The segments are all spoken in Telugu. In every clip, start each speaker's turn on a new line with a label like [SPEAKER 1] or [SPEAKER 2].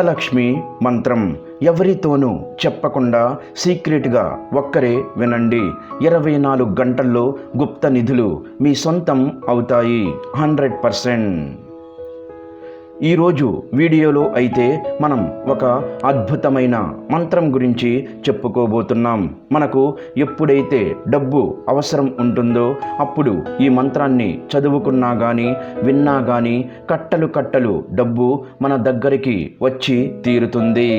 [SPEAKER 1] సీతలక్ష్మి మంత్రం ఎవరితోనూ చెప్పకుండా సీక్రెట్గా ఒక్కరే వినండి. ఇరవై నాలుగు గంటల్లో గుప్త నిధులు మీ సొంతం అవుతాయి. Hundred percent. ఈరోజు వీడియోలో అయితే మనం ఒక అద్భుతమైన మంత్రం గురించి చెప్పుకోబోతున్నాం. మనకు ఎప్పుడైతే డబ్బు అవసరం ఉంటుందో అప్పుడు ఈ మంత్రాన్ని చదువుకున్నా కానీ విన్నా కానీ కట్టలు కట్టలు డబ్బు మన దగ్గరికి వచ్చి తీరుతుంది.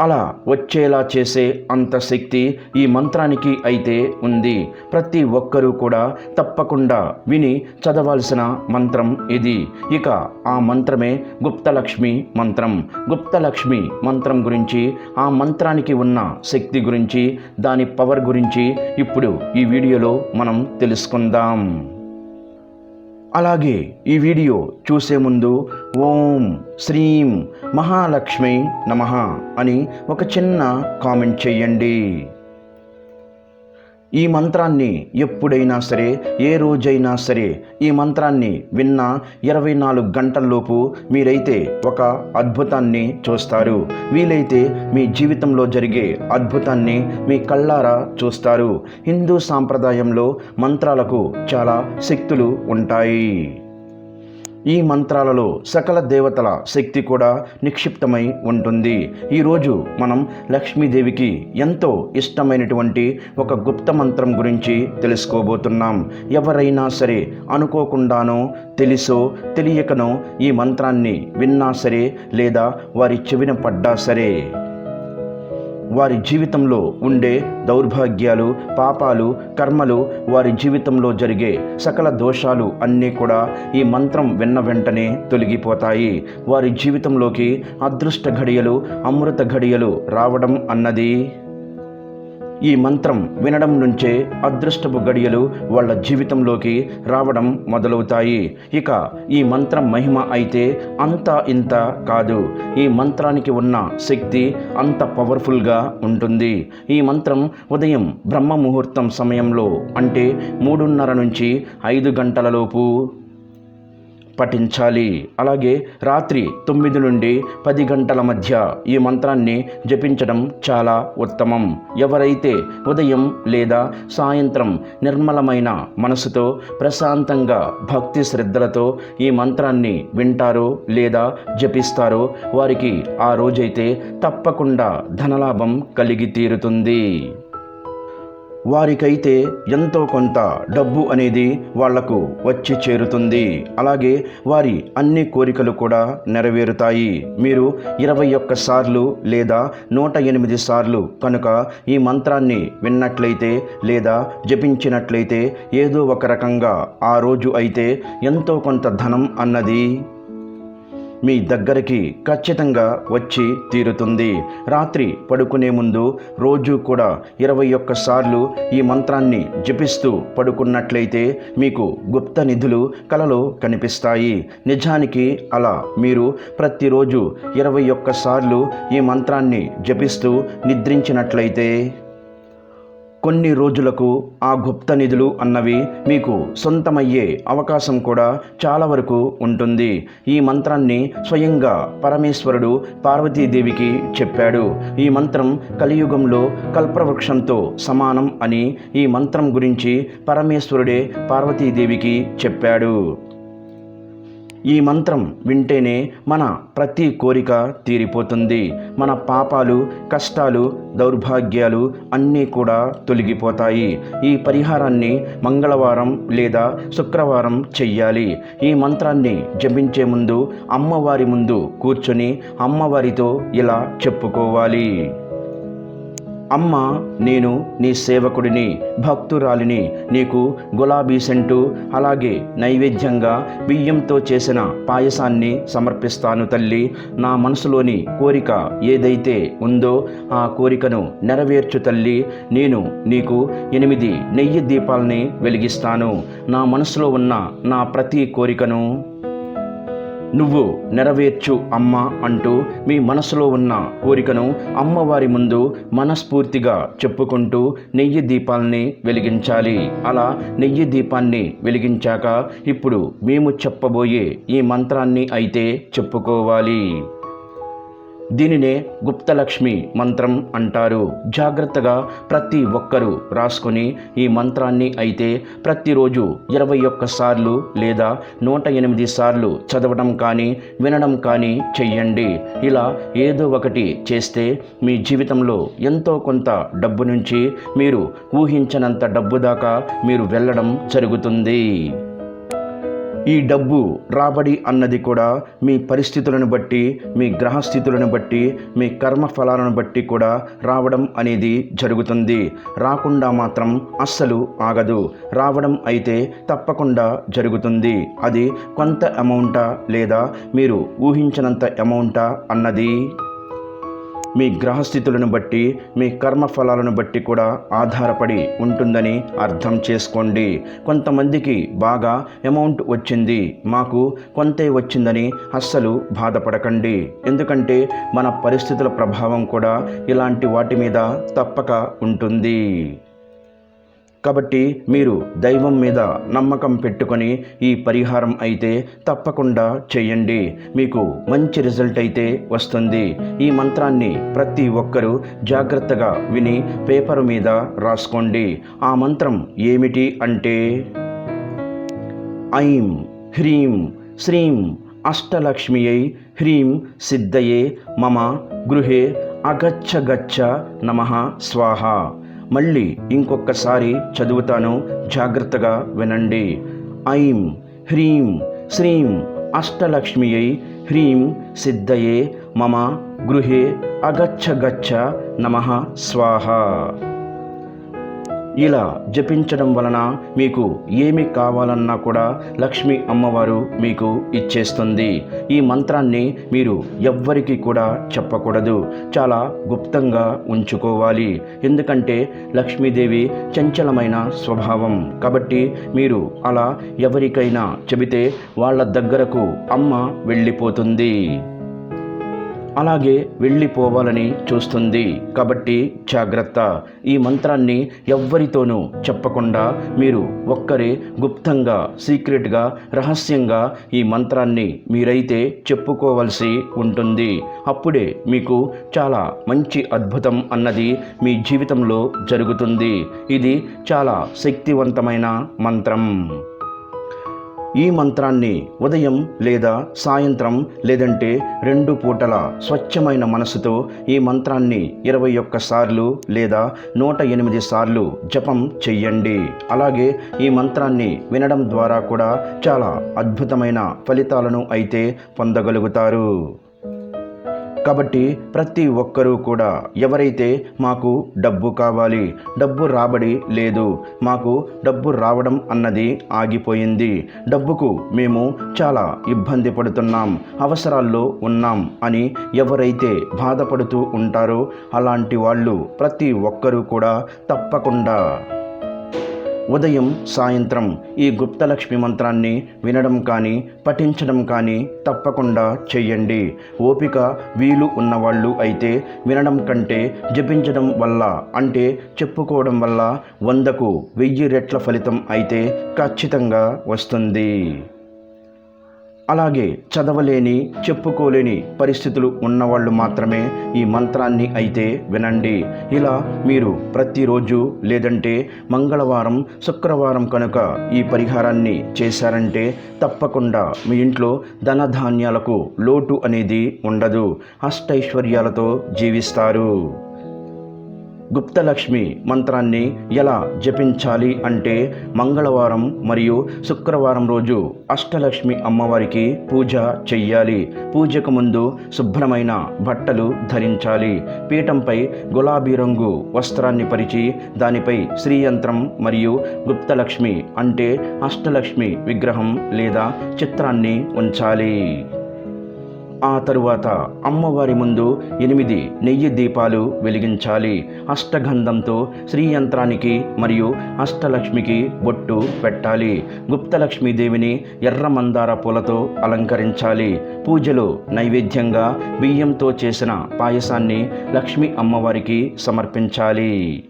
[SPEAKER 1] అలా వచ్చేలా చేసే అంత శక్తి ఈ మంత్రానికి అయితే ఉంది. ప్రతి ఒక్కరూ కూడా తప్పకుండా విని చదవాల్సిన మంత్రం ఇది. ఇక ఆ మంత్రమే గుప్తలక్ష్మి మంత్రం. గుప్తలక్ష్మి మంత్రం గురించి ఆ మంత్రానికి ఉన్న శక్తి గురించి దాని పవర్ గురించి ఇప్పుడు ఈ వీడియోలో మనం తెలుసుకుందాం. అలాగే ఈ వీడియో చూసే ముందు ఓం శ్రీం మహాలక్ష్మి నమః అని ఒక చిన్న కామెంట్ చేయండి ఈ మంత్రాన్ని ఎప్పుడైనా సరే ఏ రోజైనా సరే ఈ మంత్రాన్ని విన్న ఇరవై నాలుగు గంటల్లోపు మీరైతే ఒక అద్భుతాన్ని చూస్తారు. వీలైతే మీ జీవితంలో జరిగే అద్భుతాన్ని మీ కళ్ళారా చూస్తారు. హిందూ సాంప్రదాయంలో మంత్రాలకు చాలా శక్తులు ఉంటాయి. ఈ మంత్రాలలో సకల దేవతల శక్తి కూడా నిక్షిప్తమై ఉంటుంది. ఈరోజు మనం లక్ష్మీదేవికి ఎంతో ఇష్టమైనటువంటి ఒక గుప్త మంత్రం గురించి తెలుసుకోబోతున్నాం. ఎవరైనా సరే అనుకోకుండానో తెలుసో తెలియకనో ఈ మంత్రాన్ని విన్నా సరే లేదా వారి చెవిన పడ్డా సరే వారి జీవితంలో ఉండే దౌర్భాగ్యాలు పాపాలు కర్మలు వారి జీవితంలో జరిగే సకల దోషాలు అన్నీ కూడా ఈ మంత్రం విన్న వెంటనే తొలగిపోతాయి. వారి జీవితంలోకి అదృష్ట ఘడియలు అమృత ఘడియలు రావడం అన్నది ఈ మంత్రం వినడం నుంచే అదృష్టపు గడియలు వాళ్ళ జీవితంలోకి రావడం మొదలవుతాయి. ఇక ఈ మంత్రం మహిమ అయితే అంత ఇంత కాదు. ఈ మంత్రానికి ఉన్న శక్తి అంత పవర్ఫుల్గా ఉంటుంది. ఈ మంత్రం ఉదయం బ్రహ్మ ముహూర్తం సమయంలో అంటే మూడున్నర నుంచి ఐదు గంటలలోపు పఠించాలి. అలాగే రాత్రి తొమ్మిది నుండి పది గంటల మధ్య ఈ మంత్రాన్ని జపించడం చాలా ఉత్తమం. ఎవరైతే ఉదయం లేదా సాయంత్రం నిర్మలమైన మనసుతో ప్రశాంతంగా భక్తి శ్రద్ధలతో ఈ మంత్రాన్ని వింటారో లేదా జపిస్తారో వారికి ఆ రోజైతే తప్పకుండా ధనలాభం కలిగి తీరుతుంది. వారికైతే ఎంతో కొంత డబ్బు అనేది వాళ్ళకు వచ్చి చేరుతుంది. అలాగే వారి అన్ని కోరికలు కూడా నెరవేరుతాయి. మీరు ఇరవై ఒక్క సార్లు లేదా నూట ఎనిమిది సార్లు కనుక ఈ మంత్రాన్ని విన్నట్లయితే లేదా జపించినట్లయితే ఏదో ఒక రకంగా ఆ రోజు అయితే ఎంతో కొంత ధనం అన్నది మీ దగ్గరికి ఖచ్చితంగా వచ్చి తీరుతుంది. రాత్రి పడుకునే ముందు రోజు కూడా ఇరవై ఒక్క సార్లు ఈ మంత్రాన్ని జపిస్తూ పడుకున్నట్లయితే మీకు గుప్త నిధులు కలలో కనిపిస్తాయి. నిజానికి అలా మీరు ప్రతిరోజు ఇరవై ఒక్క సార్లు ఈ మంత్రాన్ని జపిస్తూ నిద్రించినట్లయితే కొన్ని రోజులకు ఆ గుప్త నిధులు అన్నవి మీకు సొంతమయ్యే అవకాశం కూడా చాలా వరకు ఉంటుంది. ఈ మంత్రాన్ని స్వయంగా పరమేశ్వరుడు పార్వతీదేవికి చెప్పాడు. ఈ మంత్రం కలియుగంలో కల్పవృక్షంతో సమానం అని ఈ మంత్రం గురించి పరమేశ్వరుడే పార్వతీదేవికి చెప్పాడు. ఈ మంత్రం వింటేనే మన ప్రతి కోరిక తీరిపోతుంది. మన పాపాలు కష్టాలు దౌర్భాగ్యాలు అన్నీ కూడా తొలగిపోతాయి. ఈ పరిహారాన్ని మంగళవారం లేదా శుక్రవారం చెయ్యాలి. ఈ మంత్రాన్ని జపించే ముందు అమ్మవారి ముందు కూర్చొని అమ్మవారితో ఇలా చెప్పుకోవాలి. అమ్మ నేను నీ సేవకుడిని భక్తురాలిని నీకు గులాబీ సెంటు అలాగే నైవేద్యంగా బియ్యంతో చేసిన పాయసాన్ని సమర్పిస్తాను తల్లి. నా మనసులోని కోరిక ఏదైతే ఉందో ఆ కోరికను నెరవేర్చు తల్లి. నేను నీకు ఎనిమిది నెయ్యి దీపాలని వెలిగిస్తాను. నా మనసులో ఉన్న నా ప్రతి కోరికను నువ్వు నెరవేర్చు అమ్మ అంటూ మీ మనసులో ఉన్న కోరికను అమ్మవారి ముందు మనస్ఫూర్తిగా చెప్పుకుంటూ నెయ్యి దీపాల్ని వెలిగించాలి. అలా నెయ్యి దీపాన్ని వెలిగించాక ఇప్పుడు మేము చెప్పబోయే ఈ మంత్రాన్ని అయితే చెప్పుకోవాలి. దీనినే గుప్తలక్ష్మి మంత్రం అంటారు. జాగ్రత్తగా ప్రతి ఒక్కరూ రాసుకొని ఈ మంత్రాన్ని అయితే ప్రతిరోజు ఇరవై ఒక్క సార్లు లేదా నూట ఎనిమిది సార్లు చదవడం కానీ వినడం కానీ చెయ్యండి. ఇలా ఏదో ఒకటి చేస్తే మీ జీవితంలో ఎంతో కొంత డబ్బు నుంచి మీరు ఊహించనంత డబ్బు దాకా మీరు వెళ్ళడం జరుగుతుంది. ఈ డబ్బు రాబడి అన్నది కూడా మీ పరిస్థితులను బట్టి మీ గ్రహస్థితులను బట్టి మీ కర్మ ఫలాలను బట్టి కూడా రావడం అనేది జరుగుతుంది. రాకుండా మాత్రం అస్సలు ఆగదు. రావడం అయితే తప్పకుండా జరుగుతుంది. అది కొంత అమౌంటా లేదా మీరు ఊహించినంత అమౌంటా అన్నది? మీ గ్రహస్థితులను బట్టి మీ కర్మఫలాలను బట్టి కూడా ఆధారపడి ఉంటుందని అర్థం చేసుకోండి. కొంతమందికి బాగా అమౌంట్ వచ్చింది మాకు కొంతే వచ్చిందని అస్సలు బాధపడకండి. ఎందుకంటే మన పరిస్థితుల ప్రభావం కూడా ఇలాంటి వాటి మీద తప్పక ఉంటుంది. కాబట్టి మీరు దైవం మీద నమ్మకం పెట్టుకొని ఈ పరిహారం అయితే తప్పకుండా చేయండి. మీకు మంచి రిజల్ట్ అయితే వస్తుంది. ఈ మంత్రాన్ని ప్రతి ఒక్కరూ జాగ్రత్తగా విని పేపర్ మీద రాసుకోండి. ఆ మంత్రం ఏమిటి అంటే ఐం హ్రీం శ్రీం అష్టలక్ష్మియై హ్రీం సిద్ధయే మమ గృహే అగచ్చ గచ్చ నమ స్వాహ. మళ్ళీ ఇంకొకసారి చదువుతాను. జాగ్రత్తగా వినండి. ఐం హ్రీం శ్రీం అష్టలక్ష్మియై హ్రీం సిద్ధయే మమ గృహే అగచ్చ గచ్చ నమ స్వాహ. ఇలా జపించడం వలన మీకు ఏమి కావాలన్నా కూడా లక్ష్మి అమ్మవారు మీకు ఇచ్చేస్తుంది. ఈ మంత్రాన్ని మీరు ఎవ్వరికి కూడా చెప్పకూడదు. చాలా గుప్తంగా ఉంచుకోవాలి. ఎందుకంటే లక్ష్మీదేవి చంచలమైన స్వభావం. కాబట్టి మీరు అలా ఎవరికైనా చెబితే వాళ్ళ దగ్గరకు అమ్మ వెళ్ళిపోతుంది. అలాగే వెళ్ళిపోవాలని చూస్తుంది. కాబట్టి జాగ్రత్త. ఈ మంత్రాన్ని ఎవ్వరితోనూ చెప్పకుండా మీరు ఒక్కరే గుప్తంగా సీక్రెట్గా రహస్యంగా ఈ మంత్రాన్ని మీరైతే చెప్పుకోవలసి ఉంటుంది. అప్పుడే మీకు చాలా మంచి అద్భుతం అన్నది మీ జీవితంలో జరుగుతుంది. ఇది చాలా శక్తివంతమైన మంత్రం. ఈ మంత్రాన్ని ఉదయం లేదా సాయంత్రం లేదంటే రెండు పూటల స్వచ్ఛమైన మనసుతో ఈ మంత్రాన్ని ఇరవై ఒక్క సార్లు లేదా నూట ఎనిమిది సార్లు జపం చెయ్యండి. అలాగే ఈ మంత్రాన్ని వినడం ద్వారా కూడా చాలా అద్భుతమైన ఫలితాలను అయితే పొందగలుగుతారు. కాబట్టి ప్రతి ఒక్కరూ కూడా ఎవరైతే మాకు డబ్బు కావాలి డబ్బు రాబడి లేదు మాకు డబ్బు రావడం అన్నది ఆగిపోయింది డబ్బుకు మేము చాలా ఇబ్బంది పడుతున్నాం అవసరాల్లో ఉన్నాం అని ఎవరైతే బాధపడుతూ ఉంటారో అలాంటి వాళ్ళు ప్రతి ఒక్కరూ కూడా తప్పకుండా ఉదయం సాయంత్రం ఈ గుప్తలక్ష్మి మంత్రాన్ని వినడం కానీ పఠించడం కానీ తప్పకుండా చెయ్యండి. ఓపిక వీలు ఉన్నవాళ్ళు అయితే వినడం కంటే జపించడం వల్ల అంటే చెప్పుకోవడం వల్ల వందకు వెయ్యి రెట్ల ఫలితం అయితే ఖచ్చితంగా వస్తుంది. అలాగే చదవలేని చెప్పుకోలేని పరిస్థితులు ఉన్నవాళ్ళు మాత్రమే ఈ మంత్రాన్ని అయితే వినండి. ఇలా మీరు ప్రతిరోజు లేదంటే మంగళవారం శుక్రవారం కనుక ఈ పరిహారాన్ని చేశారంటే తప్పకుండా మీ ఇంట్లో ధనధాన్యాలకు లోటు అనేది ఉండదు. అష్టైశ్వర్యాలతో జీవిస్తారు. గుప్తలక్ష్మి మంత్రాన్ని ఎలా జపించాలి అంటే మంగళవారం మరియు శుక్రవారం రోజు అష్టలక్ష్మి అమ్మవారికి పూజ చెయ్యాలి. పూజకు ముందు శుభ్రమైన బట్టలు ధరించాలి. పీఠంపై గులాబీ రంగు వస్త్రాన్ని పరిచి దానిపై శ్రీయంత్రం మరియు గుప్తలక్ష్మి అంటే అష్టలక్ష్మి విగ్రహం లేదా చిత్రాన్ని ఉంచాలి. ఆ తరువాత అమ్మవారి ముందు ఎనిమిది నెయ్యి దీపాలు వెలిగించాలి. అష్టగంధంతో శ్రీయంత్రానికి మరియు అష్టలక్ష్మికి బొట్టు పెట్టాలి. గుప్తలక్ష్మీదేవిని ఎర్ర మందార పూలతో అలంకరించాలి. పూజలో నైవేద్యంగా బియ్యంతో చేసిన పాయసాన్ని లక్ష్మీ అమ్మవారికి సమర్పించాలి.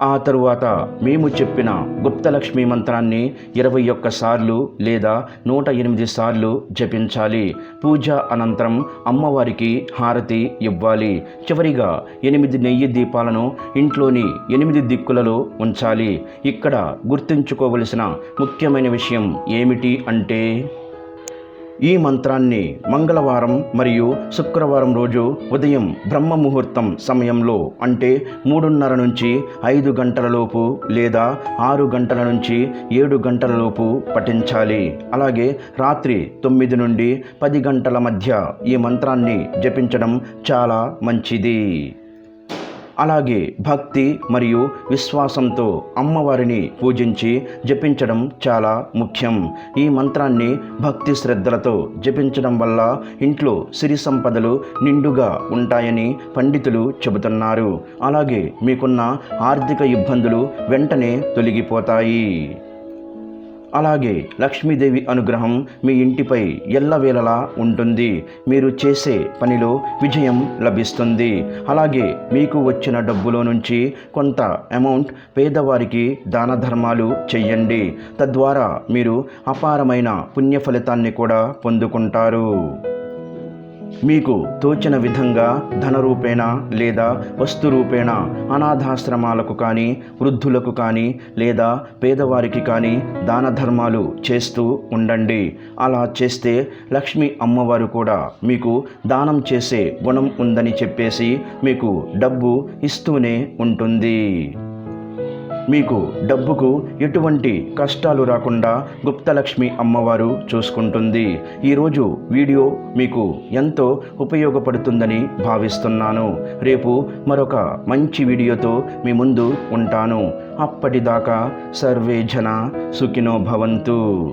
[SPEAKER 1] ఆ తరువాత మేము చెప్పిన గుప్తలక్ష్మి మంత్రాన్ని ఇరవై ఒక్క సార్లు లేదా నూట ఎనిమిది సార్లు జపించాలి. పూజ అనంతరం అమ్మవారికి హారతి ఇవ్వాలి. చివరిగా ఎనిమిది నెయ్యి దీపాలను ఇంట్లోని ఎనిమిది దిక్కులలో ఉంచాలి. ఇక్కడ గుర్తుంచుకోవలసిన ముఖ్యమైన విషయం ఏమిటి అంటే ఈ మంత్రాన్ని మంగళవారం మరియు శుక్రవారం రోజు ఉదయం బ్రహ్మ ముహూర్తం సమయంలో అంటే మూడున్నర నుంచి ఐదు గంటలలోపు లేదా ఆరు గంటల నుంచి ఏడు గంటలలోపు పఠించాలి. అలాగే రాత్రి తొమ్మిది నుండి పది గంటల మధ్య ఈ మంత్రాన్ని జపించడం చాలా మంచిది. అలాగే భక్తి మరియు విశ్వాసంతో అమ్మవారిని పూజించి జపించడం చాలా ముఖ్యం. ఈ మంత్రాన్ని భక్తి శ్రద్ధలతో జపించడం వల్ల ఇంట్లో సిరి సంపదలు నిండుగా ఉంటాయని పండితులు చెబుతున్నారు. అలాగే మీకున్న ఆర్థిక ఇబ్బందులు వెంటనే తొలగిపోతాయి. అలాగే లక్ష్మీదేవి అనుగ్రహం మీ ఇంటిపై ఎల్లవేళలా ఉంటుంది. మీరు చేసే పనిలో విజయం లభిస్తుంది. అలాగే మీకు వచ్చిన డబ్బులో నుంచి కొంత అమౌంట్ పేదవారికి దాన ధర్మాలు చెయ్యండి. తద్వారా మీరు అపారమైన పుణ్య ఫలితాన్ని కూడా పొందుకుంటారు. మీకు తోచిన విధంగా ధనరూపేణ లేదా వస్తు రూపేణ అనాథాశ్రమాలకు కానీ వృద్ధులకు కానీ లేదా పేదవారికి కానీ దాన ధర్మాలు చేస్తూ ఉండండి. అలా చేస్తే లక్ష్మి అమ్మవారు కూడా మీకు దానం చేసే గుణం ఉందని చెప్పేసి మీకు డబ్బు ఇస్తూనే ఉంటుంది. మీకు డబ్బుకు ఎటువంటి కష్టాలు రాకుండా గుప్తలక్ష్మి అమ్మవారు చూసుకుంటుంది. ఈరోజు వీడియో మీకు ఎంతో ఉపయోగపడుతుందని భావిస్తున్నాను. రేపు మరొక మంచి వీడియోతో మీ ముందు ఉంటాను. అప్పటిదాకా సర్వే జన సుఖినో భవంతు.